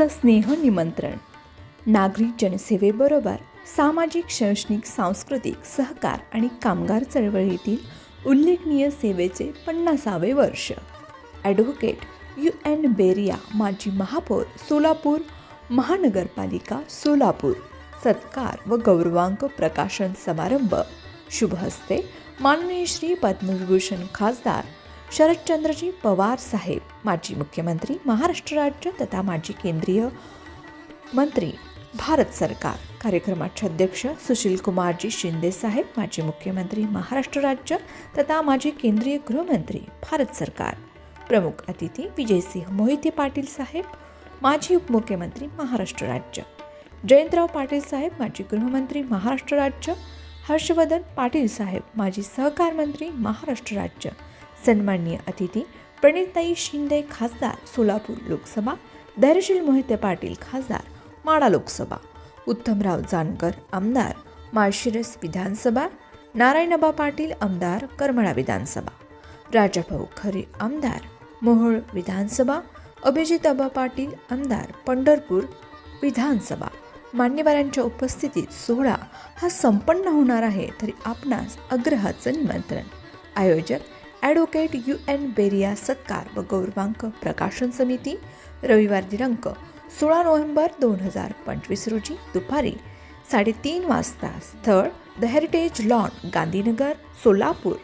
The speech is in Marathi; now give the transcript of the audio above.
सस्नेह निमंत्रण. नागरी जनसेवेबरोबर सामाजिक शैक्षणिक सांस्कृतिक सहकार आणि कामगार चळवळीतील उल्लेखनीय सेवेचे पन्नासावे वर्ष. ॲडव्होकेट यू एन बेरिया माजी महापौर सोलापूर महानगरपालिका सोलापूर. सत्कार व गौरवांक प्रकाशन समारंभ. शुभ हस्ते माननीय श्री पद्मविभूषण खासदार शरदचंद्रजी पवार साहेब. माजी मुख्यमंत्री महाराष्ट्र राज्य तथा माजी केंद्रीय मंत्री भारत सरकार. कार्यक्रमाचे अध्यक्ष सुशील कुमारजी शिंदे साहेब माजी मुख्यमंत्री महाराष्ट्र राज्य तथा माजी केंद्रीय गृहमंत्री भारत सरकार. प्रमुख अतिथी विजयसिंह मोहिते पाटील साहेब माजी उपमुख्यमंत्री महाराष्ट्र राज्य. जयंतराव पाटील साहेब माजी गृहमंत्री महाराष्ट्र राज्य. हर्षवर्धन पाटील साहेब माजी सहकार मंत्री महाराष्ट्र राज्य. सन्माननीय अतिथी प्रणिताई शिंदे खासदार सोलापूर लोकसभा धैर्यशील मोहिते पाटील खासदार माडा लोकसभा उत्तमराव जानकर आमदार माळशिरस विधानसभा नारायणबा पाटील आमदार करमळा विधानसभा राजाभाऊ खरे आमदार मोहोळ विधानसभा अभिजितबा पाटील आमदार पंढरपूर विधानसभा. मान्यवरांच्या उपस्थितीत सोहळा हा संपन्न होणार आहे तरी आपणास अग्रहाचं निमंत्रण. आयोजक ॲडव्होकेट यू एन बेरिया सत्कार व गौरवांक प्रकाशन समिती रविवार दिनांक सोळा नोव्हेंबर दोन हजार पंचवीस रोजी दुपारी साडेतीन वाजता स्थळ the heritage lawn Gandhinagar Solapur.